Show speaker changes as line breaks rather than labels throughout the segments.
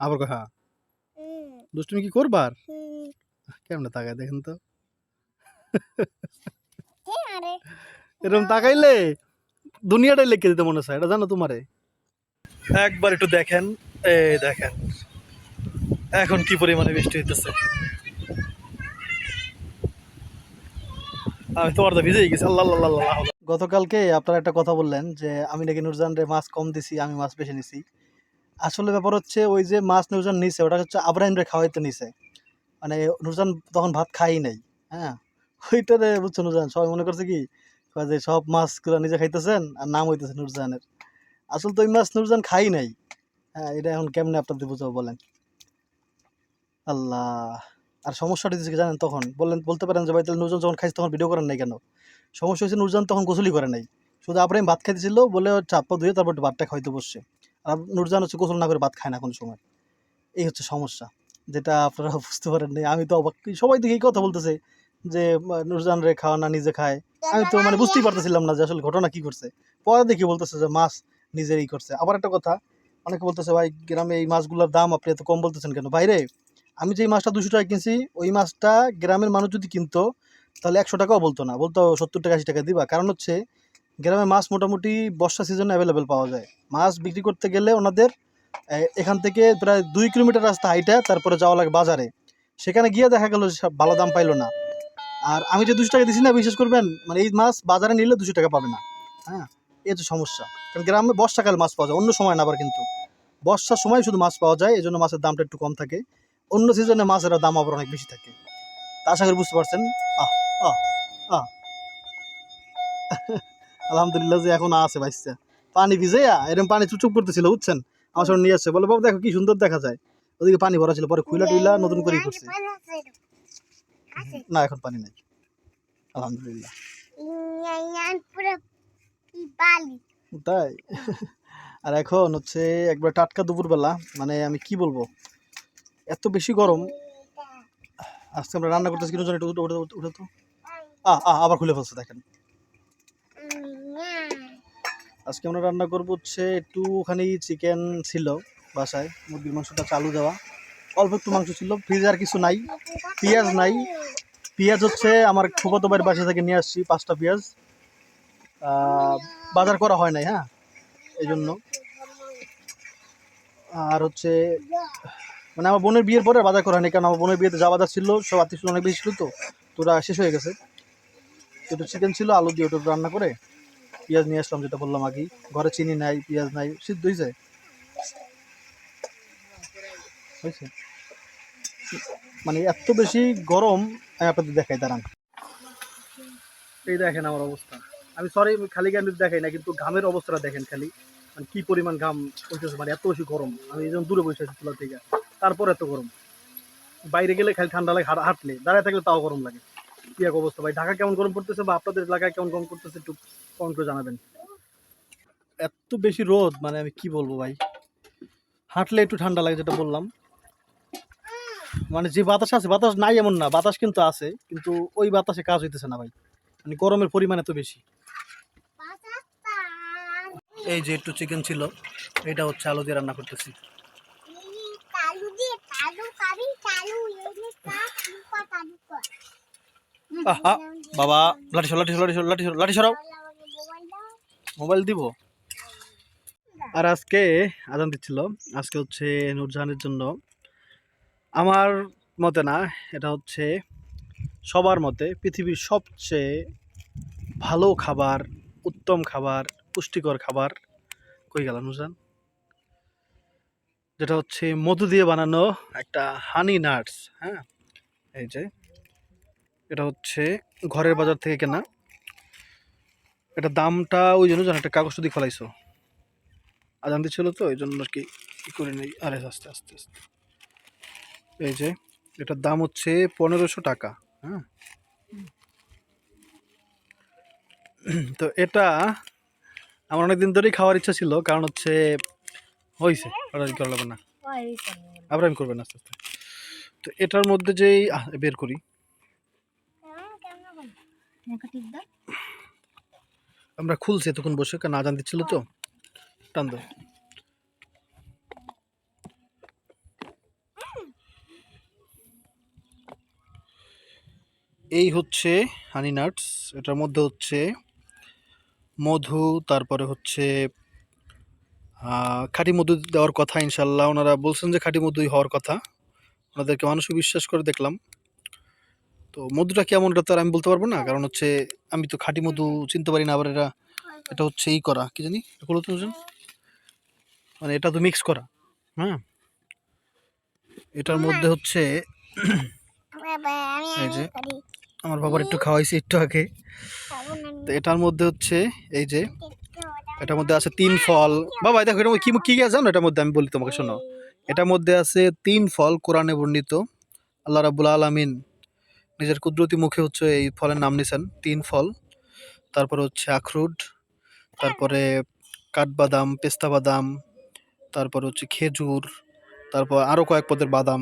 আবার কয় হ্যাঁ। দুষ্টুমি কি করবার? কেমন তাকায় দেখেন তো। এরকম তাকাইলে দুনিয়াটাই লিখে দিতে মনে হয় এটা জানো তোমারে। একবার একটু দেখেন এই দেখেন। এখন কি পরিমাণে বৃষ্টি হইতেছে। আমি তোমার তো ভিজেই গেছি আল্লাহ আল্লাহ আল্লাহ আল্লাহ। গতকালকে আপনারা একটা কথা বললেন যে আমি নাকি নুরজান রে মাছ কম দিছি আমি মাছ বেশি নিছি। আসলে ব্যাপার হচ্ছে ওই যে মাছ নুরজান নিছে, ওটা হচ্ছে আব্রাহিম রে খাওয়াইতে নিছে। মানে নুরজান তখন ভাত খাই নাই হ্যাঁ? ওইটা ওইটারে বুঝছ নুরজান, সবাই মনে করছে কি? যে সব মাছগুলো নিজে খাইতেছেন আর নাম হইতেছে নুরজানের। আসলে তো ওই মাছ নুরজান খাই নাই হ্যাঁ? এটা এখন কেমনে আপনাদের বুঝাবো বলেন? আল্লাহ, আর সমস্যাটা হচ্ছে জানেন তখন? বললেন, বলতে পারেন যে, ভাই, তাহলে নুরজান যখন খাইছে তখন ভিডিও করেন নাই কেন? সমস্যা হচ্ছে নুরজান তখন গোসলি করে নাই। শুধু আব্রাহিম ভাত খাইতেছিল, বলে চাপ ধুয়ে তারপর ভাতটা খাইতে বসছে। আর নুরজান হচ্ছে গোসল না করে ভাত খায় না কোনো সময়। এই হচ্ছে সমস্যা, যেটা আপনারা বুঝতে পারেন নাই। আমি তো অবাক। সবাই দেখে এই কথা বলতেছে যে নুরজান রে খাওয়া না, নিজে খায়। আমি তো মানে বুঝতেই পারতেছিলাম না যে আসলে ঘটনা কি করছে। পরে দেখি বলতেছে যে, মাছ নিজের নিজেরই করছে। আবার একটা কথা, অনেকে বলতেছে, ভাই, গ্রামে এই মাছগুলোর দাম আপনি এত কম বলতেছেন কেন? বাইরে আমি যে মাছটা দুশো টাকা কিনছি, ওই মাছটা গ্রামের মানুষ যদি কিনতো, তাহলে একশো টাকাও বলতো না। বলতো সত্তর টাকা, আশি টাকা দিবা। কারণ হচ্ছে গ্রামে মাছ মোটামুটি বর্ষা সিজনে অ্যাভেলেবেল পাওয়া যায়। মাছ বিক্রি করতে গেলে ওনাদের এখান থেকে প্রায় দুই কিলোমিটার রাস্তা হাইটা, তারপরে যাওয়া লাগে বাজারে। সেখানে গিয়ে দেখা গেল ভালো দাম পাইলো না। আর আমি যে দুশো টাকা দিছি না বিশ্বাস করবেন মানে এই মাছ বাজারে নিলে দুশো টাকা পাবে না। হ্যাঁ এই তো সমস্যা। কারণ গ্রামে বর্ষাকালে মাছ পাওয়া যায়, অন্য সময় না আবার কিন্তু। বর্ষার সময় শুধু মাছ পাওয়া যায় এই জন্য মাছের দামটা একটু কম থাকে। অন্য সিজনে মাছের দাম আবার অনেক বেশি থাকে। তা আশা করি বুঝতে পারছেন। আহ আহ আহ। আলহামদুলিল্লাহ যে এখন আছে বাইসা পানি ভিজে এরকম পানি চুচুপ করতেছিল, বুঝছেন? আমার সঙ্গে নিয়ে আসছে, বলে, বাবু, দেখো কি সুন্দর দেখা যায়। ওদিকে পানি ভরা ছিল, পরে খুইলা টুইলা নতুন করে করছে। না, এখন পানি নাই। আলহামদুলিল্লাহ। তাই? আর এখন হচ্ছে একবার টাটকা দুপুরবেলা মানে আমি কি বলব? এত বেশি গরম। আজকে আমরা রান্না করতেছি কিনো জানি, একটু উঠে উঠে উঠে তো। আ আ, আবার খুলে ফেলছে, দেখেন। আজকে আমরা রান্না করব হচ্ছে একটুখানি চিকেন ছিল বাসায়, মুরগির মাংসটা চালু দেওয়া। অল্প একটু মাংস ছিল ফ্রিজে আর কিছু নাই, পেঁয়াজ নাই। পেঁয়াজ হচ্ছে আমার ফুফাতো বাড়ির বাসা থেকে নিয়ে আসছি, পাঁচটা পেঁয়াজ। বাজার করা হয় নাই হ্যাঁ? এই জন্য আর হচ্ছে মানে আমার বোনের বিয়ের পরে বাজার করা হয়নি, কারণ আমার বোনের বিয়েতে যা বাজার ছিল, সব আত্মীয় অনেক বেশি ছিল তো তো ওরা শেষ হয়ে গেছে। তো চিকেন ছিল, আলু দিয়ে ওটা রান্না করে। পেঁয়াজ নিয়ে আসলাম যেটা বললাম আগে। ঘরে চিনি নাই, পেঁয়াজ নাই, সিদ্ধ হয়েছে হয়েছে? মানে এত বেশি গরম আপনাদের দেখাই, দাঁড়ান। এই দেখেন আমার অবস্থা। আমি সরি খালি গান দেখাই না, কিন্তু ঘামের অবস্থাটা দেখেন খালি। মানে কি পরিমাণ ঘাম হইতেছে মানে এত বেশি গরম। আমি এই দূরে বসে আছি চুলা থেকে। তারপর এত গরম। বাইরে গেলে খালি ঠান্ডা লাগে, হাঁট- হাঁটলে। দাঁড়ায় থাকলে তাও গরম লাগে। কি এক অবস্থা ভাই? ঢাকা কেমন গরম পড়তেছে বা আপনাদের এলাকায় কেমন গরম পড়তেছে একটু কমেন্ট করে জানাবেন। এত বেশি রোদ মানে আমি কি বলব ভাই? হাঁটলে একটু ঠান্ডা লাগে যেটা বললাম। মানে যে বাতাস আছে, বাতাস নাই এমন না, বাতাস কিন্তু আছে, কিন্তু ওই বাতাসে কাজ হইতেছে না ভাই। মানে গরমের পরিমাণ এত বেশি। এই যে একটু চিকেন ছিল, এটা হচ্ছে আলু দিয়ে রান্না করতেছি। বাবা লাঠি সরাও লাঠি সরাও লাঠি সরাও লাঠি সরাও। মোবাইল দিব? আর আজকে আজান দিচ্ছিল, আজকে হচ্ছে নূরজাহানের জন্য। আমার মতে না, এটা হচ্ছে সবার মতে পৃথিবীর সবচেয়ে ভালো খাবার, উত্তম খাবার, পুষ্টিকর খাবার কই গেল নুরজান যেটা হচ্ছে মধু দিয়ে বানানো একটা হানি নাটস হ্যাঁ? এই যে, এটা হচ্ছে ঘরের বাজার থেকে কেনা। এটা দামটা ওই জন্য জানো একটা কাগজ দিয়ে ফলাইছো। আজান দিচ্ছিল তো ওই জন্য আর কি করে নেই। আরে, আস্তে আস্তে আস্তে। এই যে, এটার দাম হচ্ছে পনেরোশো টাকা হ্যাঁ? তো এটা আমার অনেক দিন ধরেই খাওয়ার ইচ্ছা ছিল, কারণ হচ্ছে হয়েছে অর্ডার করা লাগবে না। আবার আমি করবেন আস্তে আস্তে। তো এটার মধ্যে যেই বের করি। আমরা খুলছি তখন বসে না আজান দিচ্ছিল তো। টান দো এই হচ্ছে হানি নাটস এটার মধ্যে হচ্ছে মধু, তারপরে হচ্ছে খাঁটি মধু দেওয়ার কথা ইনশাল্লাহ। ওনারা বলছেন যে খাঁটি মধুই হওয়ার কথা। ওনাদেরকে মানুষও বিশ্বাস করে দেখলাম। তো মধুটা কেমন এটা তো আর আমি বলতে পারব না, কারণ হচ্ছে আমি তো খাঁটি মধু চিনতে পারি না, আবার এটা এটা হচ্ছে ই করা, কি জানি তো? মানে এটা তো মিক্স করা হ্যাঁ? এটার মধ্যে হচ্ছে এই যে। আমার বাবার একটু খাওয়াইছি একটু আগে। তো এটার মধ্যে হচ্ছে এই যে, এটার মধ্যে আছে তিন ফল। বাবা, দেখো, এটা কি, কী আছে জানো? এটার মধ্যে আমি বলি তোমাকে, শোনো। এটার মধ্যে আছে তিন ফল কোরআনে বর্ণিত। আল্লাহ রাবুল আলমিন নিজের কুদরতি মুখে হচ্ছে এই ফলের নাম নিছেন তিন ফল। তারপরে হচ্ছে আখরুট তারপরে কাঠবাদাম পেস্তা বাদাম তারপর হচ্ছে খেজুর তারপর আরও কয়েক পদের বাদাম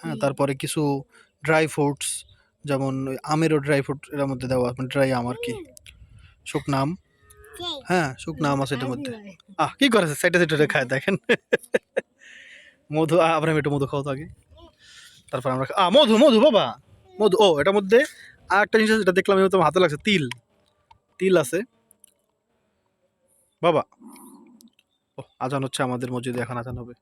হ্যাঁ তারপরে কিছু ড্রাই ফ্রুটস যেমন ওই আমেরও ড্রাই ফ্রুট এর মধ্যে দেওয়া মানে ড্রাই আম আর কি। শুকনো আম। হ্যাঁ শুকনো আম আছে এটার মধ্যে। আহ কি করেছে সাইডে সাইডে খায় দেখেন। মধু আ, আবার আমি একটু মধু খাওয়া তো আগে। তারপর আমরা আ মধু মধু বাবা! মধু ও এটার মধ্যে আর একটা জিনিস আছে, যেটা দেখলাম আমি তোমার হাতে লাগছে তিল। তিল আছে। বাবা। ও আজান হচ্ছে আমাদের মসজিদে এখন আজান হবে।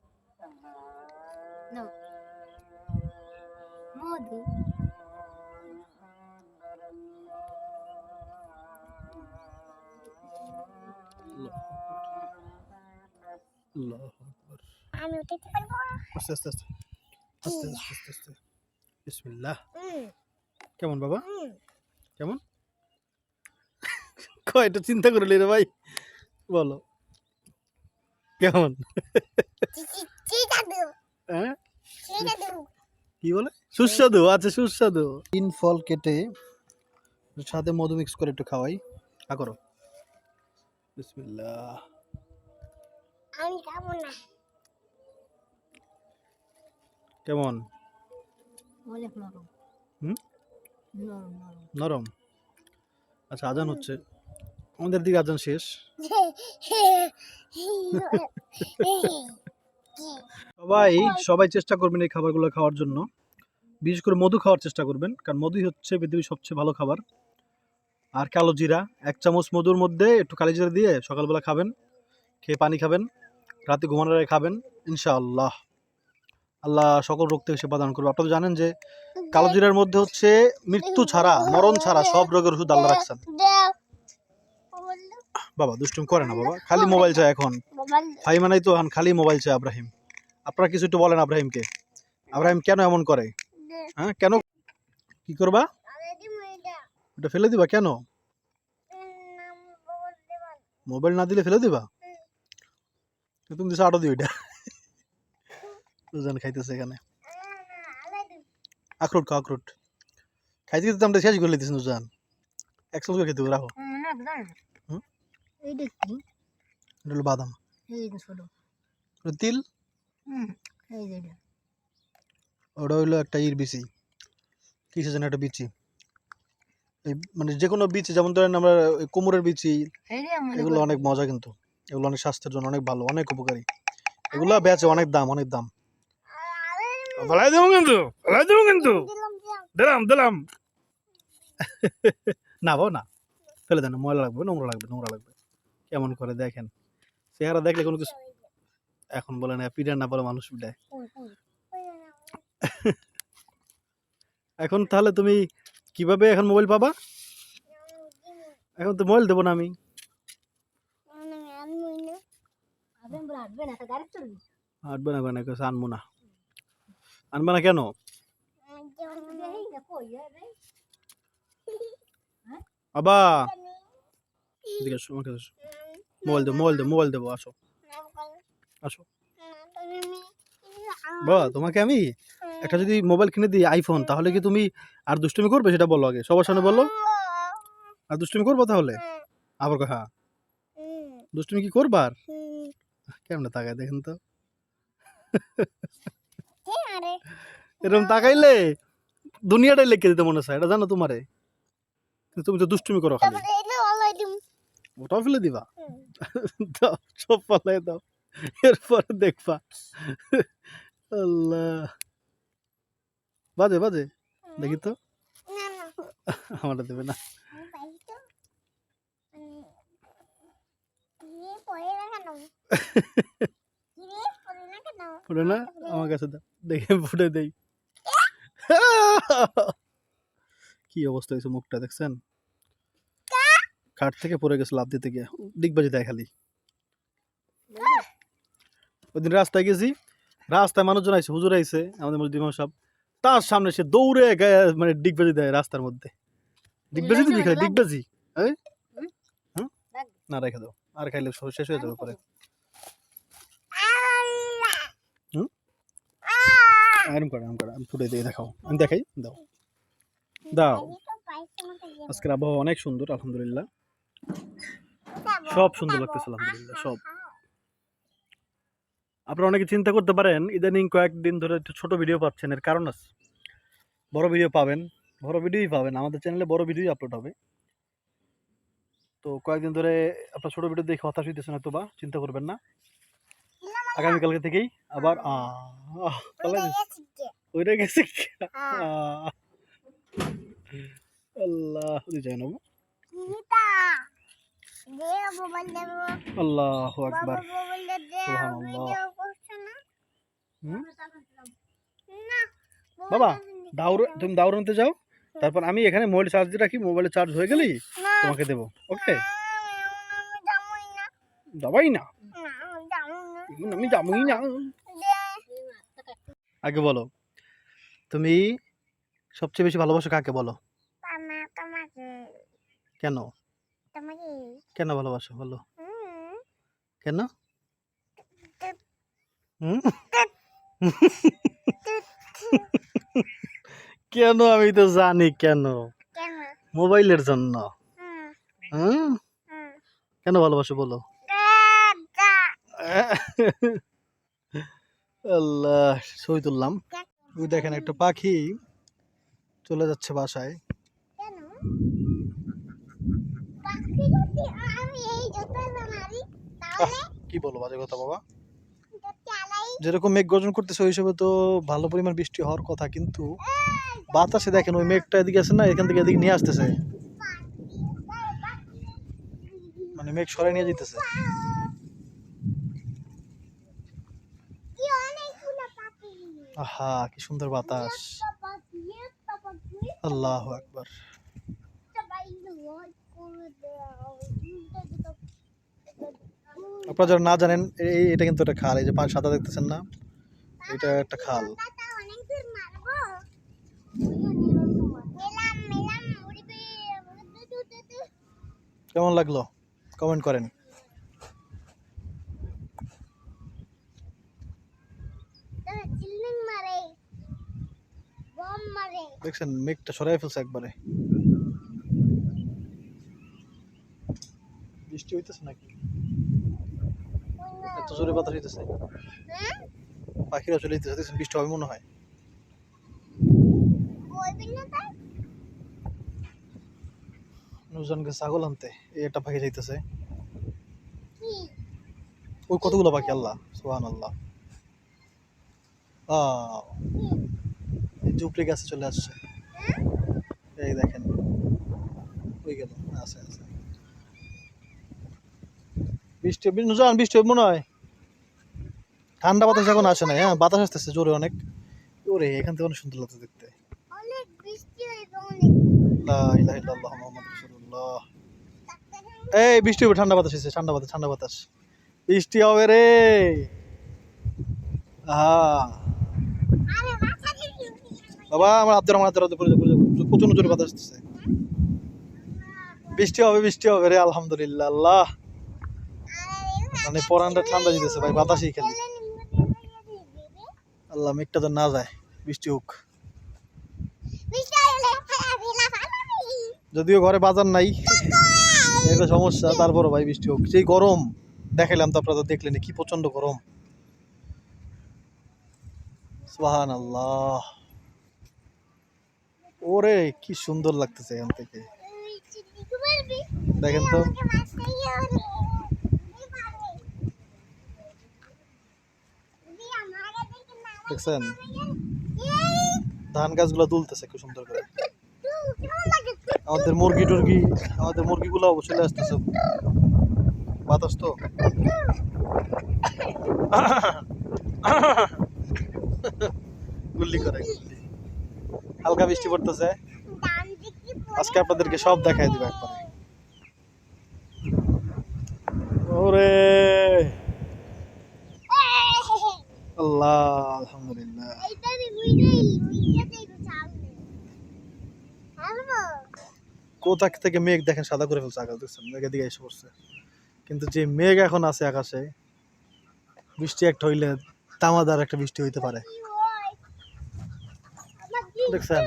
আমি উঠাতে পারব
আস্তে আস্তে। আস্তে আস্তে আস্তে আস্তে। বিসমিল্লাহ। কেমন বাবা? কেমন? কয় এটা চিন্তা করলি রে ভাই। বলো। কেমন? হ্যাঁ? কি বলে? সুস্বাদু। আচ্ছা সুস্বাদু। তিন ফল কেটে সাথে মধু মিক্স করে একটু খাওয়াই। হা করো। বিসমিল্লাহ।
আমি খাব না।
কেমন?
অনেক নরম
হুম?
নরম
আচ্ছা আজান হচ্ছে। আমাদের দিকে আজান শেষ। সবাই সবাই চেষ্টা করবেন এই খাবারগুলো খাওয়ার জন্য। বিশেষ করে মধু খাওয়ার চেষ্টা করবেন কারণ মধুই হচ্ছে পৃথিবীর সবচেয়ে ভালো খাবার। আর কালো জিরা এক চামচ মধুর মধ্যে একটু কালি জিরা দিয়ে সকালবেলা খাবেন খেয়ে পানি খাবেন রাতে ঘুমানোর আগে খাবেন ইনশাআল্লাহ। আল্লাহ সকল রোগ থেকে সেবা দান করবে আপনারা তো জানেন যে কালো জিরার মধ্যে হচ্ছে মৃত্যু ছাড়া মরণ ছাড়া সব রোগের ওষুধ আল্লাহ রাখছেন। বাবা দুষ্টুম করে না বাবা। খালি মোবাইল চায় এখন। ভাই মানাই তো খালি মোবাইল চায় আব্রাহিম। আপনারা কিছু একটু বলেন আব্রাহিমকে। আব্রাহিম কেন এমন করে? হ্যাঁ কেন? কি করবা? ওটা ফেলে দিবা কেন? মোবাইল না দিলে ফেলে দিবা? তুমি দিছো আটো দিও এটা। দুজন খাইতেছে এখানে। আখরুট খাও আখরুট। খাইতে খেতে আমরা শেষ করে লিতেছি দুজন এক করে খেতে রাখো। এটা হলো বাদাম। তিল? ওটা হইল একটা ইর বিচি। কিসে যেন একটা বিচি? মানে যে কোনো বিচি যেমন ধরেন আমরা কোমরের বিচি এগুলো অনেক মজা কিন্তু। এগুলো অনেক স্বাস্থ্যের জন্য অনেক ভালো অনেক উপকারী। এগুলো বেচে অনেক দাম অনেক দাম। ফেলাই দেবো কিন্তু ফেলাই দেবো কিন্তু। দিলাম দিলাম। না বাবা না। ফেলে দেন ময়লা লাগবে নোংরা লাগবে নোংরা লাগবে। কেমন করে দেখেন। চেহারা দেখলে কোনো কিছু এখন বলে না পিড়ে না বলে মানুষ পিড়ায় এখন তাহলে তুমি কীভাবে এখন মোবাইল পাবা? এখন তো মোবাইল দেবো না আমি। আনবে না আনব না। আনবে না কেন? আসো। মোবাইল দেবো মোবাইল দেবো মোবাইল দেবো, আসো। আসো। বাবা, তোমাকে আমি একটা যদি মোবাইল কিনে দিই আইফোন তাহলে কি তুমি আর দুষ্টুমি করবে সেটা বলো আগে? সবার সামনে বলো। আর দুষ্টুমি করব তাহলে? আবার হ্যাঁ দুষ্টুমি কি করবার? কেমন তাকায় দেখেন তো? এরকম তাকাইলে দুনিয়াটাই লিখে দিতে মনে হয় এটা জানো তোমারে? তুমি তো দুষ্টুমি করো খালি। ওটাও ফেলে দিবা? দাও সব পালাই দাও। এরপরে দেখবা। আল্লাহ। বাজে বাজে? দেখি তো। আমারটা দেবে না। ফুটে না আমার কাছে দাও। দেখে ফুটে দেই। কি অবস্থা হয়েছে মুখটা দেখছেন? খাট থেকে পড়ে গেছে লাভ দিতে গিয়ে। ডিগবাজি দেয় খালি। ওইদিন রাস্তায় গেছি, রাস্তায় মানুষজন আইছে, হুজুর আইছে, আমাদের মসজিদ ইমাম সাহেব। তার সামনে সে দৌড়ে মানে ডিগবাজি দেয় রাস্তার মধ্যে। ডিগবাজি দিবি খালি ডিগবাজি? না, রেখে দাও। আর খাইলে শেষ হয়ে যাবে পরে
আল্লাহ
হুম?
আহ!
এরম করে এরম করে। আমি ফুটে দিয়ে দেখাও। আমি দেখাই দাও। দাও। আজকের আবহাওয়া অনেক সুন্দর আলহামদুলিল্লাহ। সব সুন্দর। লাগতেছে আলহামদুলিল্লাহ, সব। আপনারা অনেকে চিন্তা করতে পারেন ইদানিং কয়েকদিন ধরে একটু ছোট ভিডিও পাচ্ছেন এর কারণ আছে। বড় ভিডিও পাবেন বড় ভিডিওই পাবেন। আমাদের চ্যানেলে বড় ভিডিওই আপলোড হবে। তো কয়েকদিন ধরে আপনার ছোট ভিডিও দেখে হতাশ হইতেছেন হয়তো বা চিন্তা করবেন না। আগামীকালকে থেকেই আবার
ওইটা গেছে? হ্যাঁ।
আল্লাহ জায়গা নেব আল্লাহ
বাবা
আকবার। বাবা, দাউর তুমি দাউর আনতে যাও। তারপর আমি এখানে মোবাইল চার্জ দিয়ে রাখি মোবাইলে চার্জ হয়ে গেলেই তোমাকে দেবো। ওকে
দাবাই না
যাবাই না
না আমি যাব না
আমি যাবই না আগে বলো তুমি সবচেয়ে বেশি ভালোবাসো কাকে বলো? কেন? কেন ভালোবাসো বলো। কেন? হুম? কেন আমি তো জানি কেন।
কেন?
মোবাইলের জন্য। কেন ভালোবাসো বলো। আল্লাহ ছবি তুললাম। ওই দেখেন একটা পাখি চলে যাচ্ছে বাসায়। কি বলো বাজে কথা বাবা? যেরকম মেঘ গর্জন করতেছে ওই হিসেবে তো ভালো পরিমাণ বৃষ্টি হওয়ার কথা কিন্তু বাতাসে দেখেন ওই মেঘটা এদিকে আছে না এখান থেকে এদিকে নিয়ে আসতেছে। মানে মেঘ সরাই নিয়ে যেতেছে
কি অনেকগুলো পাখি
আহা, কি সুন্দর বাতাস। আল্লাহ
দিকে
আপনারা যারা না জানেন এই এটা কিন্তু একটা খাল, এই যে পাঁচ সাদা দেখতেছেন না? এটা একটা খাল। কেমন লাগল? কমেন্ট করেন। দেখছেন মেঘটা সরাই ফেলছে একবারে। বৃষ্টি হইতেছে নাকি? এত জোরে বাতাস হইতেছে। পাখিরা চলে যেতেছে দেখছেন বৃষ্টি হবে মনে হয়। নুজনকে ছাগল আনতে একটা পাখি যাইতেছে। ওই কতগুলো পাখি আল্লাহ? সোহান আল্লাহ আহ, জুপড়ি গাছে চলে আসছে। এই দেখেন। ওই গেল। আছে আছে। বৃষ্টি নুজান বৃষ্টি মনে হয়? ঠান্ডা বাতাস এখন আসে না হ্যাঁ? বাতাস আসতেছে জোরে অনেক। ওরে এখান থেকে অনেক সুন্দর লাগছে দেখতে। এই বৃষ্টি হবে ঠান্ডা বাতাস এসেছে ঠান্ডা বাতাস ঠান্ডা বাতাস। বৃষ্টি হবে রে। হ্যাঁ বাবা আমার আব্দুর রহমান হাতের হাতে যাবে, পড়ে। প্রচণ্ড জোরে বাতাস আসতেছে। বৃষ্টি হবে বৃষ্টি হবে রে আলহামদুলিল্লাহ আল্লাহ। মানে পরানটা ঠান্ডা দিতেছে ভাই বাতাসই খালি। আল্লাহ মেঘটা তো না যায় বৃষ্টি হোক। যদিও ঘরে বাজার নাই এটা সমস্যা তারপরও ভাই বৃষ্টি হোক। সেই গরম দেখাইলাম তো আপনারা দেখলেন কি প্রচণ্ড গরম। সুবহান আল্লাহ ওরে, কি সুন্দর লাগতেছে এখান থেকে। দেখেন তো। দেখছেন? ধান গাছগুলো তুলতেছে খুব সুন্দর করে। আমাদের মুরগি টুরগি, আমাদের মুরগিগুলো চলে আসতেছে। বাতাস তো। গুল্লি করে। হালকা বৃষ্টি পড়তেছে। আজকে আপনাদেরকে সব দেখাই দিব একবারে। ওরে। আল্লাহ, আলহামদুলিল্লাহ। কোথা থেকে মেঘ দেখেন, সাদা করে ফেলছে আকাশ, দেখছেন? মেঘের দিকে এসে পড়ছে। কিন্তু যে মেঘ এখন আছে আকাশে, বৃষ্টি একটা হইলে তামাদার একটা বৃষ্টি হইতে পারে। দেখছেন?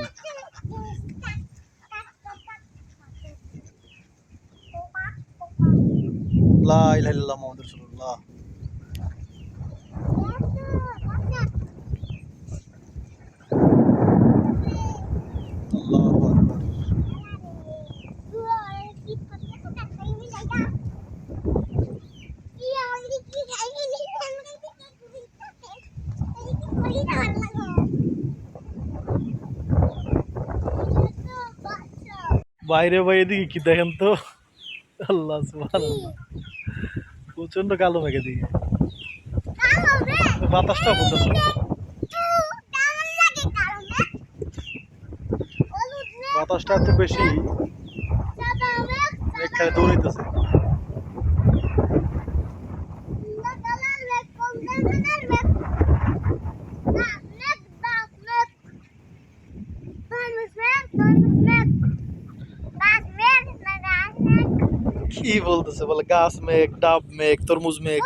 লা ইলাহা ইল্লাল্লাহ মুহাম্মাদুর বাইরে বাইরে দিকে কি দেখেন তো? আল্লাহ প্রচণ্ড কালো মেঘে দিকে বাতাসটা প্রচণ্ড বাতাসটা এত বেশি। মেঘ খালি দৌড়াইতেছে। বলতেছে, বলে গাছ মেঘ, ডাব মেঘ, তরমুজ মেঘ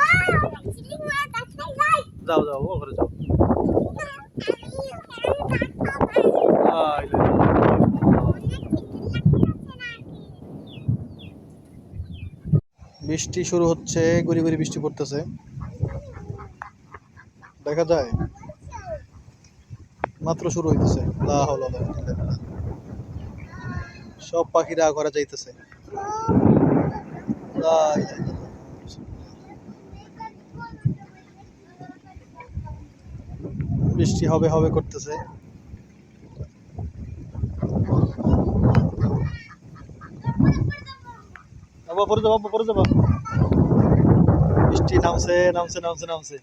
যাও যাও, ও ঘরে যাও। বৃষ্টি শুরু হচ্ছে, গুড়ি গুড়ি বৃষ্টি পড়তেছে দেখা যায়, মাত্র শুরু হইতেছে। সব পাখিরা ঘরে যাইতেছে। বৃষ্টি হবে হবে করতেছে। পরে যাব পরে যাব। বৃষ্টি নামছে নামছে নামছে নামছে।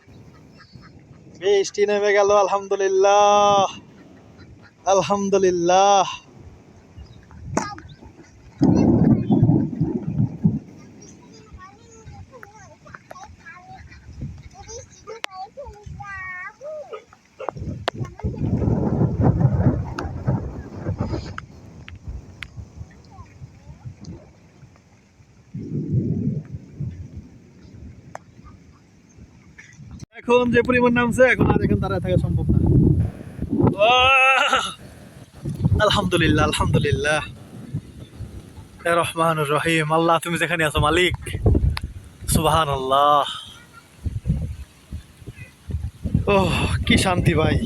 বৃষ্টি নেমে গেল, আলহামদুলিল্লাহ। আলহামদুলিল্লাহ। এখন যে পরিমাণ নামছে, এখন আর এখন দাঁড়ায় থাকা সম্ভব না। আলহামদুলিল্লাহ আলহামদুলিল্লাহ। রহমান রহিম, আল্লাহ তুমি যেখানে আছো মালিক। সুবাহান আল্লাহ ও কি শান্তি ভাই।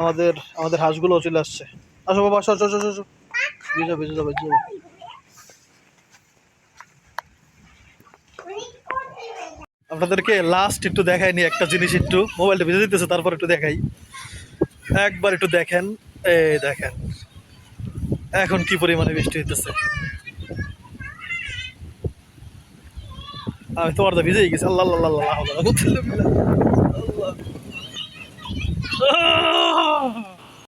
আমাদের আমাদের হাঁসগুলো চলে আসছে। আসো বাবা আসো আসো আসো আসো, বেজো বেজো যাও বেজো আপনাদেরকে লাস্ট একটু দেখাইনি একটা জিনিস একটু। মোবাইলটা ভেজে দিতেছে তারপর একটু দেখাই। একবার একটু দেখেন এই দেখেন। এখন কি পরিমাণে বৃষ্টি হইতেছে। আমি তোমার তো ভিজেই গেছি। আল্লাহ আল্লাহ আল্লাহ আল্লাহ। আল্লাহ আল্লাহ আল্লাহ